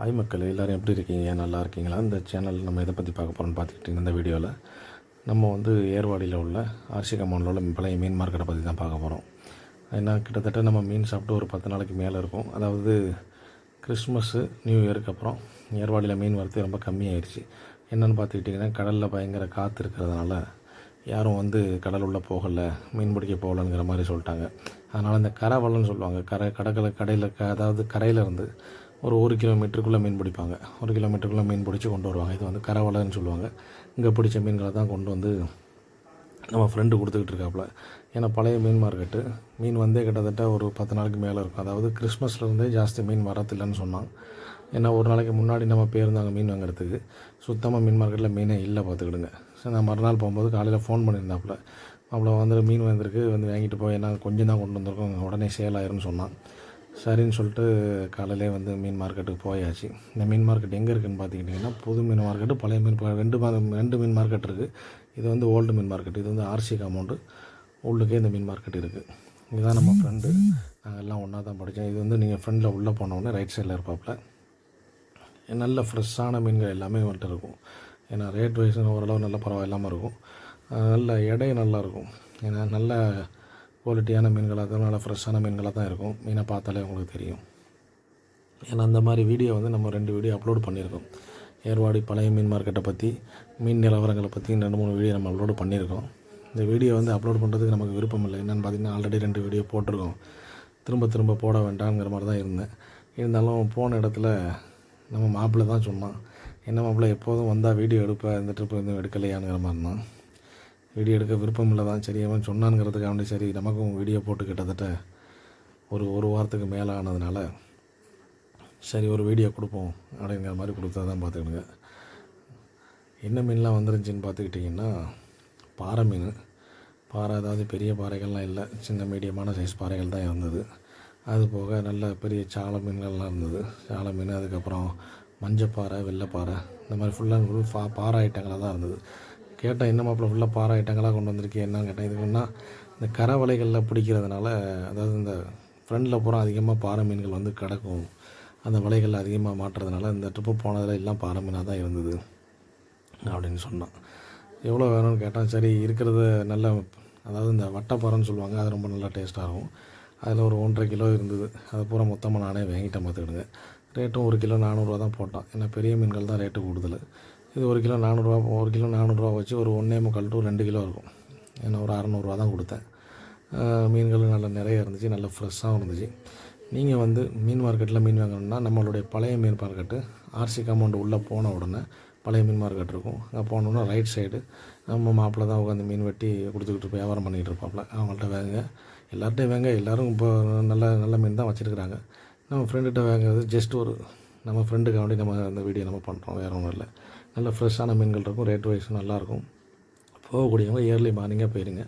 Hi மக்கள் எல்லோரும் எப்படி இருக்கீங்க? நல்லா இருக்கீங்களா? இந்த சேனல் நம்ம எதை பற்றி பார்க்க போகிறோம்னு பார்த்துக்கிட்டிங்க இந்த வீடியோவில் நம்ம வந்து ஏர்வாடியில் உள்ள ஆர்சி கம்பௌண்டில் உள்ள பழைய மீன் மார்க்கெட்டை பற்றி தான் பார்க்க போகிறோம் ஏன்னா கிட்டத்தட்ட நம்ம மீன் சாப்பிட்டு ஒரு பத்து நாளைக்கு மேலே இருக்கும். அதாவது கிறிஸ்மஸ்ஸு நியூ இயருக்கு அப்புறம் ஏர்வாடியில் மீன் வரத்து ரொம்ப கம்மியாயிடுச்சு என்னென்னு பார்த்துக்கிட்டிங்கன்னா கடலில் பயங்கர காற்று இருக்கிறதுனால யாரும் வந்து கடல் உள்ளே போகலை மீன் பிடிக்க போகலங்கிற மாதிரி சொல்லிட்டாங்க. அதனால் இந்த கரை வளம்னு சொல்லுவாங்க. கரை கடற்கரை கடையில் க அதாவது கரையிலேருந்து ஒரு ஒரு கிலோமீட்டருக்குள்ளே மீன் பிடிப்பாங்க. ஒரு கிலோமீட்டருக்குள்ளே மீன் பிடிச்சி கொண்டு வருவாங்க. இது வந்து கரவலைன்னு சொல்லுவாங்க. இங்கே பிடிச்ச மீன்களை தான் கொண்டு வந்து நம்ம ஃப்ரெண்டு கொடுத்துக்கிட்டு இருக்காப்புல. ஏன்னா பழைய மீன் மார்க்கெட்டு மீன் வந்தே கிட்டத்தட்ட ஒரு பத்து நாளைக்கு மேலே இருக்கும். அதாவது கிறிஸ்மஸ்லேருந்தே ஜாஸ்தி மீன் வரதில்லைன்னு சொன்னாங்க. ஏன்னா ஒரு நாளைக்கு முன்னாடி நம்ம போயிருந்தாங்க மீன் வாங்குறதுக்கு. சுத்தமாக மீன் மார்க்கெட்டில் மீனே இல்லை பார்த்துக்கிடுங்க. சரி நான் மறுநாள் போகும்போது காலையில் ஃபோன் பண்ணியிருந்தாப்புல. அவ்வளோ வந்துட்டு மீன் வந்திருக்கு வந்து வாங்கிட்டு போய் என்ன கொஞ்சம் தான் கொண்டு வந்திருக்கோம். உடனே சேல் ஆயிரும்னு சொன்னான் சரின்னு சொல்லிட்டு காலையிலே வந்து மீன் மார்க்கெட்டுக்கு போயாச்சு. இந்த மீன் மார்க்கெட் எங்கே இருக்குதுன்னு பார்த்துக்கிட்டிங்கன்னா புது மீன் மார்க்கெட்டு பழைய மீன் ரெண்டு ரெண்டு மீன் மார்க்கெட் இருக்குது இது வந்து ஓல்டு மீன் மார்க்கெட். இது வந்து ஆர்சி காம்பவுண்டு. உள்ளுக்கே இந்த மீன் மார்க்கெட் இருக்குது இதுதான் நம்ம ஃப்ரெண்டு நாங்கள் எல்லாம் ஒன்றா தான் படித்தோம் இது வந்து நீங்கள் ஃப்ரெண்டில் உள்ளே போனோடனே ரைட் சைடில் இருப்பாப்புல நல்ல ஃப்ரெஷ்ஷான மீன்கள் எல்லாமே வந்துட்டு இருக்கும். ஏன்னா ரேட் வைஸ் ஓரளவு நல்ல பரவாயில்லாமல் இருக்கும். நல்ல எடை நல்லாயிருக்கும் ஏன்னா நல்ல குவாலிட்டியான மீன்களாக தான் நல்ல ஃப்ரெஷ்ஷான மீன்களாக தான் இருக்கும். மீனை பார்த்தாலே உங்களுக்கு தெரியும். ஏன்னா அந்த மாதிரி வீடியோ வந்து நம்ம ரெண்டு வீடியோ அப்லோட் பண்ணியிருக்கோம். ஏர்வாடி பழைய மீன் மார்க்கெட்டை பற்றி மீன் நிலவரங்களை பற்றி ரெண்டு மூணு வீடியோ நம்ம அப்லோடு பண்ணியிருக்கோம். இந்த வீடியோ வந்து அப்லோட் பண்ணுறதுக்கு நமக்கு விருப்பம் இல்லை. என்னென்னு பார்த்தீங்கன்னா ஆல்ரெடி ரெண்டு வீடியோ போட்டிருக்கோம். திரும்ப திரும்ப போட வேண்டாம்ங்கிற மாதிரி தான் இருந்தேன். இருந்தாலும் போன இடத்துல நம்ம மாப்பிள்ளை தான் சொன்னான். என்ன மாப்பிள்ளை எப்போதும் வந்தால் வீடியோ எடுப்பேன் இந்த ட்ரிப் எதுவும் எடுக்கலையாங்கிற மாதிரி தான். வீடியோ எடுக்க விருப்பம் இல்லை தான் சரி அவன் சொன்னானுங்கிறதுக்காண்டி சரி நமக்கும் வீடியோ போட்டு கிட்டத்தட்ட ஒரு ஒரு வாரத்துக்கு மேலே ஆனதுனால சரி ஒரு வீடியோ கொடுப்போம் அப்படிங்கிற மாதிரி கொடுத்தா தான் பார்த்துக்கிடுங்க என்ன மீன்லாம் வந்துருந்துச்சின்னு பார்த்துக்கிட்டிங்கன்னா பாறை மீன். பாறை அதாவது பெரிய பாறைகள்லாம் இல்லை சின்ன மீடியமான சைஸ் பாறைகள் தான் இருந்தது. அது போக நல்ல பெரிய சாலை மீன்கள்லாம் இருந்தது. சாலை மீன் அதுக்கப்புறம் மஞ்சப்பாறை வெள்ளைப்பாறை இந்த மாதிரி ஃபுல்லாக ஃபுல் பா பாறை ஐட்டங்களாக தான் இருந்தது. கேட்டேன் என்ன மாப்பிள்ள ஃபுல்லாக பாறை ஐட்டங்களாக கொண்டு வந்திருக்கேன் என்னன்னு கேட்டேன் இதுக்குன்னா இந்த கரை வலைகளில் பிடிக்கிறதுனால அதாவது இந்த ஃப்ரெண்டில் பூரா அதிகமாக பாறை மீன்கள் வந்து கிடக்கும். அந்த வலைகள் அதிகமாக மாட்டுறதுனால இந்த ட்ரிப்பு போனதில் எல்லாம் பாறை மீனாக தான் இருந்தது அப்படின்னு சொன்னான். எவ்வளோ வேணும்னு கேட்டான் சரி இருக்கிறது நல்ல அதாவது இந்த வட்டப்பாறைன்னு சொல்லுவாங்க அது ரொம்ப நல்லா டேஸ்ட்டாக இருக்கும். அதில் ஒரு ஒன்றரை கிலோ இருந்தது. அது பூரா மொத்தமாக நானே வாங்கிட்டேன் பார்த்துக்கிடுங்க. ரேட்டும் ஒரு கிலோ நானூறுரூவா தான் போட்டான். ஏன்னா பெரிய மீன்கள் தான் ரேட்டு கூடுதல். இது ஒரு கிலோ நானூறுரூவா ஒரு கிலோ நானூறுரூவா வச்சு ஒரு ஒன்றே முக்கால் டூ ரெண்டு கிலோ இருக்கும். ஏன்னா ஒரு அறநூறுவா தான் கொடுத்தேன். மீன்களும் மீன்கள் நல்லா நிறைய இருந்துச்சு நல்லா ஃப்ரெஷ்ஷாகவும் இருந்துச்சு. நீங்கள் வந்து மீன் மார்க்கெட்டில் மீன் வாங்கணும்னா நம்மளுடைய பழைய மீன் மார்க்கெட்டு ஆர்சி காம்பவுண்டு உள்ளே போன உடனே பழைய மீன் மார்க்கெட் இருக்கும். அங்கே போனோன்னா ரைட் சைடு நம்ம மாப்பிள்ளை தான் உட்காந்து மீன் வெட்டி கொடுத்துக்கிட்டு வியாபாரம் பண்ணிக்கிட்டு இருப்பாப்புல அவங்கள்ட்ட வேங்க எல்லார்ட்டையும் வேங்க. எல்லோரும் இப்போ நல்ல நல்ல மீன் தான் வச்சுருக்குறாங்க. நம்ம ஃப்ரெண்டுகிட்ட வாங்குறது ஜஸ்ட் ஒரு நம்ம ஃப்ரெண்டுக்கு வேண்டி நம்ம அந்த வீடியோ நம்ம பண்ணுறோம் வேறு ஒன்றும் இல்லை. நல்ல ஃப்ரெஷ்ஷான மீன்கள் இருக்கும். ரேட் வைஸ் நல்லாயிருக்கும் போகக்கூடியவங்க இயர்லி மார்னிங்காக போயிருங்க.